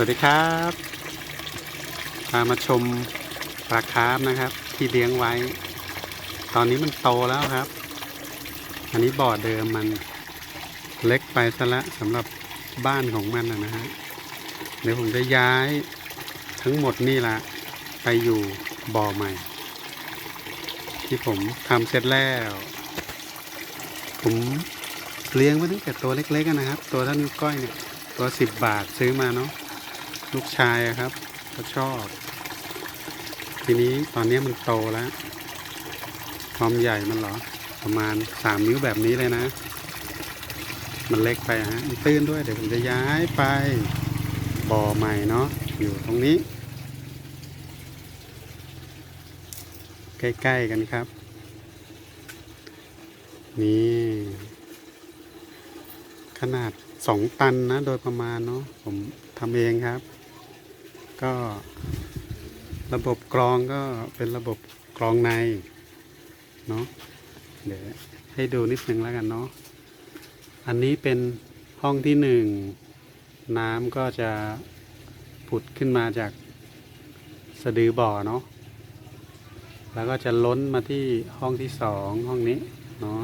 วัสดีครับพามาชมปลาคาร์ฟนะครับ ที่เลี้ยงไว้ ตอนนี้มันโตแล้วครับ อันนี้บ่อเดิมมันเล็กไปซะละสำหรับบ้านของมันนะฮะเดี๋ยวผมจะย้ายทั้งหมดนี่ละไปอยู่บ่อใหม่ ที่ผมทำเสร็จแล้ว ผมเลี้ยงไว้ตั้งแต่ตัวเล็กๆนะครับ ตัวเท่านิ้วก้อยเนี่ยตัวสิบบาทซื้อมาเนาะ ลูกชายครับเขาชอบ ทีนี้ตอนนี้มันโตแล้วความใหญ่มันหรอ ประมาณสามนิ้วแบบนี้เลยนะ มันเล็กไปฮะมันตื้นด้วยเดี๋ยวผมจะย้ายไปบ่อใหม่เนาะอยู่ตรงนี้ ใกล้ๆกันครับ นี่ ขนาดสองตันนะ โดยประมาณเนาะผมทำเองครับ ก็ระบบกรองก็เป็นระบบกรองในเนาะเดี๋ยวให้ดูนิดนึงแล้วกันเนาะอันนี้เป็นห้องที่หนึ่งน้ำก็จะผุดขึ้นมาจากสะดือบ่อเนาะแล้วก็จะล้นมาที่ห้องที่สองห้องนี้เนาะ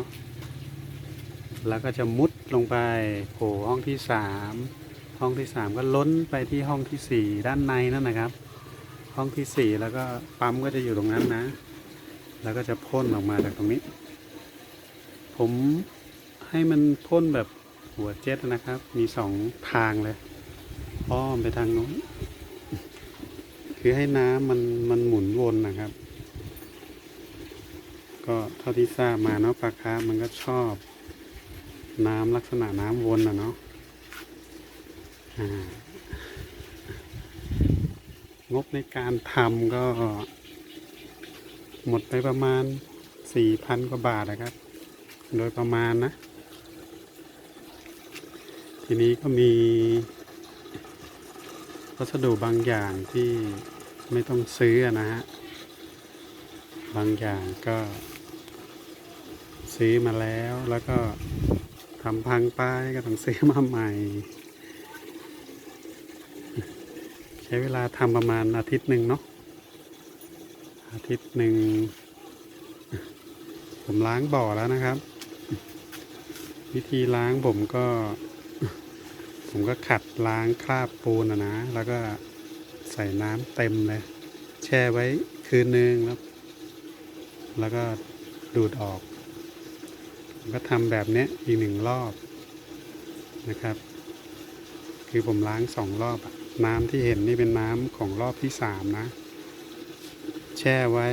แล้วก็จะมุดลงไปโผล่ห้องที่สาม ห้องที่สามก็ล้นไปที่ห้องที่สี่ด้านในนั่นนะครับ ห้องที่สี่แล้วก็ปั๊มก็จะอยู่ตรงนั้นนะ แล้วก็จะพ่นออกมาจากตรงนี้ ผมให้มันพ่นแบบหัวเจ็ตนะครับ มีสองทางเลยอ้อมไปทางนู้นคือให้น้ำมันมันหมุนวนนะครับ ก็เท่าที่ทราบมาเนาะปลาคาร์ฟมันก็ชอบ น้ำลักษณะน้ำวนนะเนาะ งบในการทำก็ หมดไปประมาณสี่พันกว่าบาทนะครับ โดยประมาณนะ ทีนี้ก็มีวัสดุบางอย่างที่ไม่ต้องซื้อนะฮะ บางอย่างก็ซื้อมาแล้วแล้วก็ทำพังไปก็ต้องซื้อมาใหม่ ใช้เวลาทำประมาณอาทิตย์หนึ่งเนาะอาทิตย์หนึ่งผมล้างบ่อแล้วนะครับ วิธีล้างผมก็ ผมก็ขัดล้างคราบปูนอะนะ แล้วก็ใส่น้ำเต็มเลย แช่ไว้คืนนึงแล้วแล้วก็ดูดออก ก็ทำแบบนี้อีกหนึ่งรอบนะครับ คือผมล้างสองรอบ น้ำที่เห็นนี่เป็นน้ำของรอบที่สามนะ แช่ไว้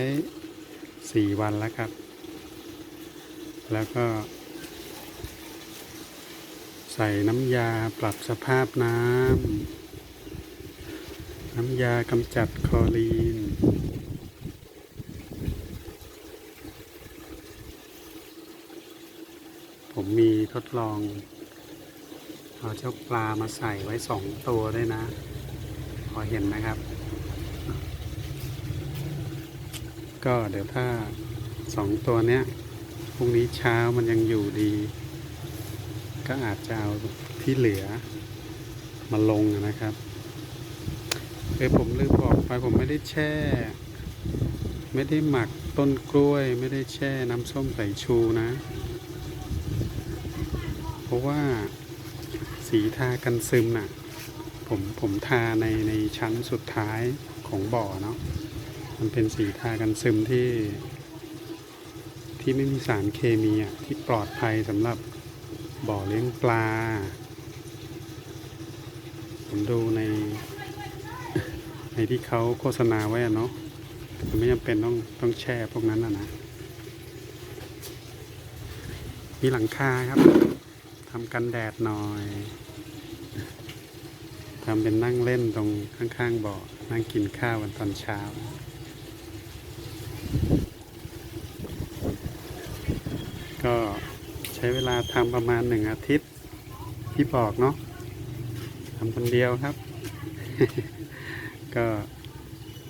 สี่วันแล้วครับ แล้วก็ ใส่น้ำยาปรับสภาพน้ำน้ำยากำจัดคลอรีนผมมีทดลอง เอาเจ้าปลามาใส่ไว้สองตัวด้วยนะ พอเห็นไหมครับ ก็เดี๋ยวถ้าสองตัวเนี้ยพรุ่งนี้เช้ามันยังอยู่ดี ก็อาจจะเอาที่เหลือมาลงนะครับเออผมลืมบอกไปผมไม่ได้แช่ ไม่ได้หมักต้นกล้วย ไม่ได้แช่น้ำส้มสายชูนะ เพราะว่า สีทากันซึมน่ะ ผมผมทาในในชั้นสุดท้ายของบ่อเนาะ มันเป็นสีทากันซึมที่ ที่ไม่มีสารเคมีอะที่ปลอดภัยสำหรับบ่อเลี้ยงปลา ผมดูในในที่เขาโฆษณาไว้อะเนาะมันไม่จำเป็นต้องต้องแช่พวกนั้นนะนะ มีหลังคาครับทำกันแดดหน่อย ทำเป็นนั่งเล่นตรงข้างๆบ่อ นั่งกินข้าววันตอนเช้า ก็ใช้เวลาทำประมาณหนึ่งอาทิตย์ที่บอกเนาะทำคนเดียวครับ ก็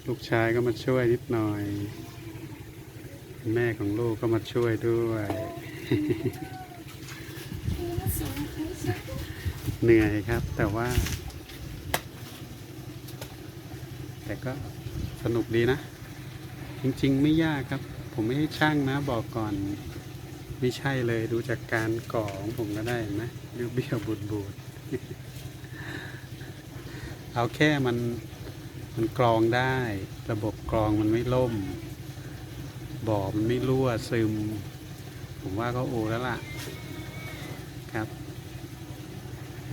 ลูกชายก็มาช่วยนิดหน่อย แม่ของลูกก็มาช่วยด้วย เหนื่อยครับแต่ว่า แต่ก็สนุกดีนะ จริงๆ ไม่ยากครับ ผมไม่ใช่ช่างนะบอกก่อน ไม่ใช่เลยดูจากการก่อของผมก็ได้เห็นะเบี้ยวเบี้ยวบูดบูดเอาแค่มันมันกรองได้ ระบบกรองมันไม่ล่ม บ่อมันไม่รั่วซึม ผมว่าก็โอแล้วล่ะครับ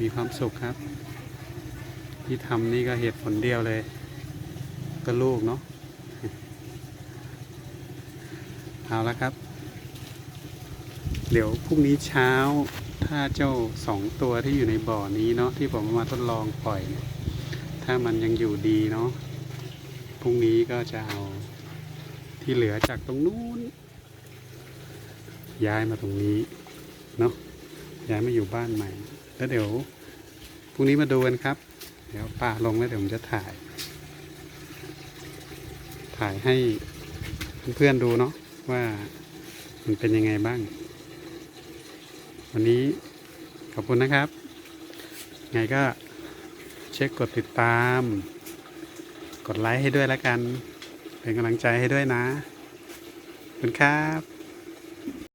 มีความสุขครับ ที่ทำนี่ก็เหตุผลเดียวเลย ก็ลูกเนาะเอาละครับ เดี๋ยวพรุ่งนี้เช้าถ้าเจ้าสองตัวที่อยู่ในบ่อนี้เนาะที่ผมมาทดลองปล่อยเนี่ยถ้ามันยังอยู่ดีเนาะพรุ่งนี้ก็จะเอาที่เหลือจากตรงนู้น ย้ายมาตรงนี้เนาะย้ายมาอยู่บ้านใหม่ แล้วเดี๋ยวพรุ่งนี้มาดูกันครับ เดี๋ยวป่าลงแล้วเดี๋ยวผมจะถ่าย ถ่ายให้เพื่อนๆดูเนาะว่ามันเป็นยังไงบ้าง วันนี้ขอบคุณนะครับ ไงก็เช็คกดติดตาม กดไลค์ให้ด้วยแล้วกัน เป็นกำลังใจให้ด้วยนะ ขอบคุณครับ